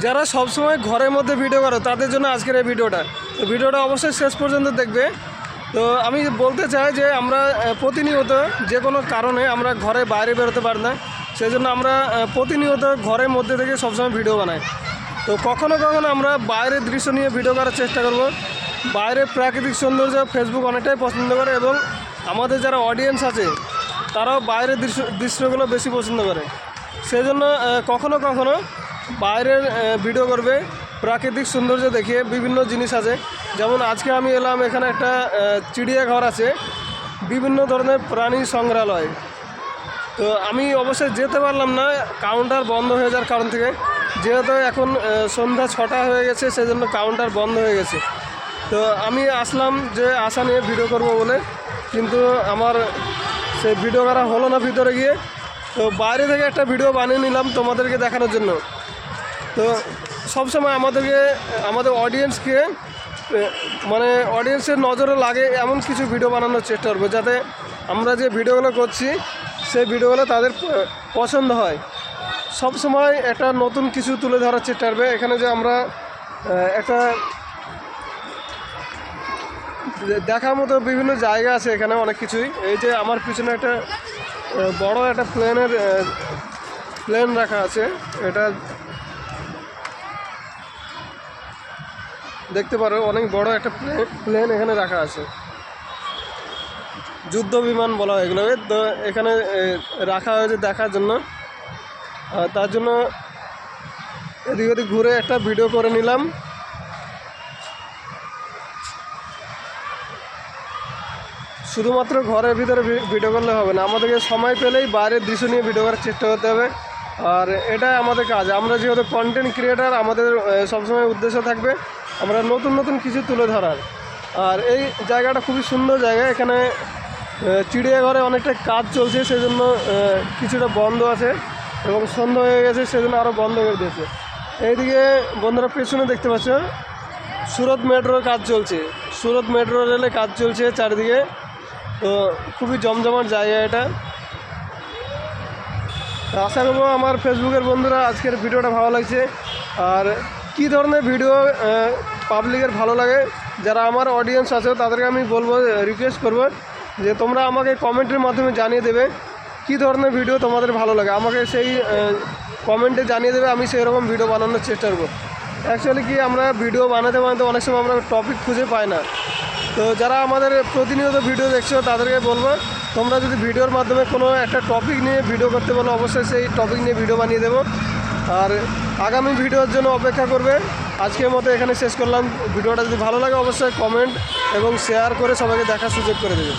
যারা সবসময় ঘরের মধ্যে ভিডিও করো তাদের জন্য আজকের এই ভিডিওটা তো ভিডিওটা অবশ্যই শেষ পর্যন্ত দেখবে। তো আমি বলতে চাই যে আমরা প্রতিনিয়ত যে কোনো কারণে আমরা ঘরে বাইরে বেরোতে পারি না সেই জন্য আমরা প্রতিনিয়ত ঘরের মধ্যে থেকে সবসময় ভিডিও বানাই। তো কখনো কখনো আমরা বাইরের দৃশ্য নিয়ে ভিডিও করার চেষ্টা করব। বাইরের প্রাকৃতিক সৌন্দর্য ফেসবুক অনেকটাই পছন্দ করে এবং আমাদের যারা অডিয়েন্স আছে তারাও বাইরের দৃশ্য দৃশ্যগুলো বেশি পছন্দ করে। সেই জন্য আহ, কখনো কখনো বাইরের ভিডিও করবে। প্রাকৃতিক সৌন্দর্য দেখিয়ে বিভিন্ন জিনিস আছে। যেমন আজকে আমি এলাম, এখানে একটা চিড়িয়াঘর আছে। বিভিন্ন ধরনের প্রাণী সংগ্রহালয়। তো আমি অবশ্যই যেতে পারলাম না। কাউন্টার বন্ধ হয়ে যাওয়ার কারণ থেকে। যেহেতু এখন সন্ধ্যা ছটা হয়ে গেছে, সেজন্য কাউন্টার বন্ধ হয়ে গেছে। তো আমি আসলাম যে আশা নিয়ে ভিডিও করব বলে। কিন্তু আমার সে ভিডিও করা হলো না ভিতরে গিয়ে। তো বাইরে থেকে একটা ভিডিও বানিয়ে নিলাম তোমাদেরকে দেখানোর জন্য। তো সবসময় আমাদেরকে, আমাদের অডিয়েন্সকে মানে অডিয়েন্সের নজরে লাগে এমন কিছু ভিডিও বানানোর চেষ্টা করব, যাতে আমরা যে ভিডিওগুলো করছি, সেই ভিডিওগুলো তাদের পছন্দ হয়। সব সময় একটা নতুন কিছু তুলে ধরার চেষ্টা করবে। এখানে যে আমরা একটা দেখার মতো বিভিন্ন জায়গা আছে এখানে অনেক কিছুই। এই যে আমার পিছনে একটা বড় একটা প্লেনের প্লেন রাখা আছে। এটা দেখতে পারো, অনেক বড় একটা প্লেন প্লেন এখানে রাখা আছে। যুদ্ধ বিমান বলা হয় এগুলোকে। তো এখানে রাখা হয়েছে দেখার জন্য। তার জন্য এদিক ওদিক ঘুরে একটা ভিডিও করে নিলাম। শুধুমাত্র ঘরের ভিতরে ভিডিও করলে হবে না, আমাদেরকে সময় পেলেই বাইরের দৃশ্য নিয়ে ভিডিও করার চেষ্টা করতে হবে। আর এটাই আমাদের কাজ। আমরা যেহেতু কন্টেন্ট ক্রিয়েটার আমাদের সবসময় উদ্দেশ্য থাকবে আমরা নতুন নতুন কিছু তুলে ধরার। আর এই জায়গাটা খুবই সুন্দর জায়গা। এখানে চিড়িয়াঘরে অনেকটা কাজ চলছে, সেজন্য কিছুটা বন্ধ আছে এবং সন্ধ্যা হয়ে গেছে, সেজন্য আরও বন্ধ করে দিয়েছে। এইদিকে বন্ধুরা পেছনে দেখতে পাচ্ছ, সুরত মেট্রোর কাজ চলছে। সুরত মেট্রো রেলে কাজ চলছে চারিদিকে। তো খুবই জমজমাট জায়গা এটা। আশা করব আমার ফেসবুকের বন্ধুরা আজকের ভিডিওটা ভালো লাগছে। আর কি ধরনের ভিডিও পাবলিকের ভালো লাগে। যারা আমার অডিয়েন্স আছে, তাদেরকে আমি বলব রিকোয়েস্ট করব যে তোমরা আমাকে কমেন্টের মাধ্যমে জানিয়ে দেবে কি ধরনের ভিডিও তোমাদের ভালো লাগে। আমাকে সেই কমেন্টে জানিয়ে দেবে, আমি সেই রকম ভিডিও বানানোর চেষ্টা করব। অ্যাকচুয়ালি কি, আমরা ভিডিও বানাতে বানাতে অনেক সময় আমরা টপিক খুঁজে পাই না। তো যারা আমাদের প্রতিনিয়ত ভিডিও দেখছ, তাদেরকে বলব, তোমরা যদি ভিডিওর মাধ্যমে কোনো একটা টপিক নিয়ে ভিডিও করতে বলো, অবশ্যই সেই টপিক নিয়ে ভিডিও বানিয়ে দেবো। আর আগামী ভিডিওর জন্য অপেক্ষা করবে আজকের মতো এখানে শেষ করলাম। ভিডিওটা যদি ভালো লাগে অবশ্যই কমেন্ট এবং শেয়ার করে সবাইকে দেখার সুযোগ করে দেবে